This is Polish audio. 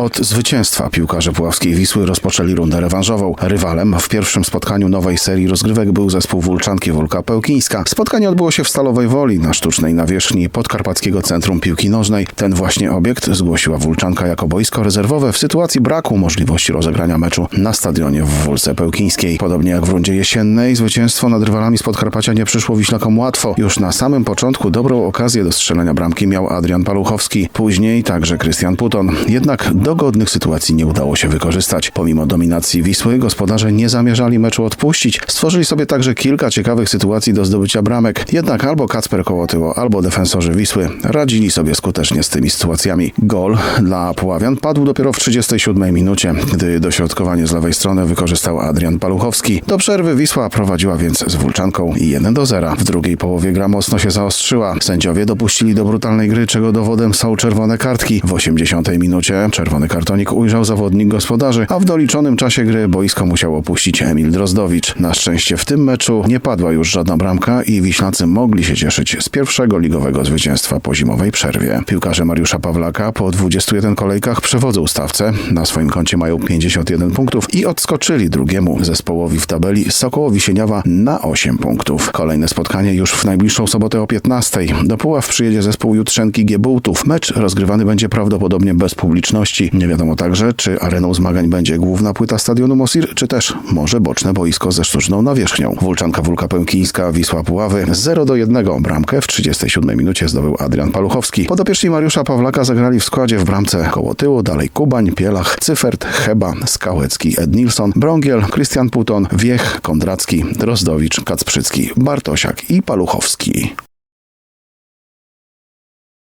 Od zwycięstwa piłkarze puławskiej Wisły rozpoczęli rundę rewanżową. Rywalem w pierwszym spotkaniu nowej serii rozgrywek był zespół Wulczanki Wólka Pełkińska. Spotkanie odbyło się w Stalowej Woli na sztucznej nawierzchni Podkarpackiego Centrum Piłki Nożnej. Ten właśnie obiekt zgłosiła Wulczanka jako boisko rezerwowe w sytuacji braku możliwości rozegrania meczu na stadionie w Wólce Pełkińskiej. Podobnie jak w rundzie jesiennej, zwycięstwo nad rywalami z Podkarpacia nie przyszło Wiślakom łatwo. Już na samym początku dobrą okazję do strzelenia bramki miał Adrian Paluchowski, później także Krystian Puton. Jednak dogodnych sytuacji nie udało się wykorzystać. Pomimo dominacji Wisły, gospodarze nie zamierzali meczu odpuścić. Stworzyli sobie także kilka ciekawych sytuacji do zdobycia bramek. Jednak albo Kacper Kołotyło, albo defensorzy Wisły radzili sobie skutecznie z tymi sytuacjami. Gol dla Puławian padł dopiero w 37 minucie, gdy dośrodkowanie z lewej strony wykorzystał Adrian Paluchowski. Do przerwy Wisła prowadziła więc z Wulczanką 1 do 0. W drugiej połowie gra mocno się zaostrzyła. Sędziowie dopuścili do brutalnej gry, czego dowodem są czerwone kartki. W 80 minucie czerwony kartonik ujrzał zawodnik gospodarzy, a w doliczonym czasie gry boisko musiał opuścić Emil Drozdowicz. Na szczęście w tym meczu nie padła już żadna bramka i Wiślacy mogli się cieszyć z pierwszego ligowego zwycięstwa po zimowej przerwie. Piłkarze Mariusza Pawlaka po 21 kolejkach przewodzą stawce. Na swoim koncie mają 51 punktów i odskoczyli drugiemu zespołowi w tabeli Sokołowi Sieniawa na 8 punktów. Kolejne spotkanie już w najbliższą sobotę o 15. Do Puław przyjedzie zespół Jutrzenki Giebułtów. Mecz rozgrywany będzie prawdopodobnie bez publiczności. Nie wiadomo także, czy areną zmagań będzie główna płyta stadionu Mosir, czy też może boczne boisko ze sztuczną nawierzchnią. Wulczanka Wólka Pękińska, Wisła Puławy 0 do 1. Bramkę w 37 minucie zdobył Adrian Paluchowski. Podopieczni Mariusza Pawlaka zagrali w składzie w bramce koło tyłu, dalej Kubań, Pielach, Cyfert, Heba, Skałecki, Ed Nilsson, Brągiel, Krystian Puton, Wiech, Kondracki, Drozdowicz, Kacprzycki, Bartosiak i Paluchowski.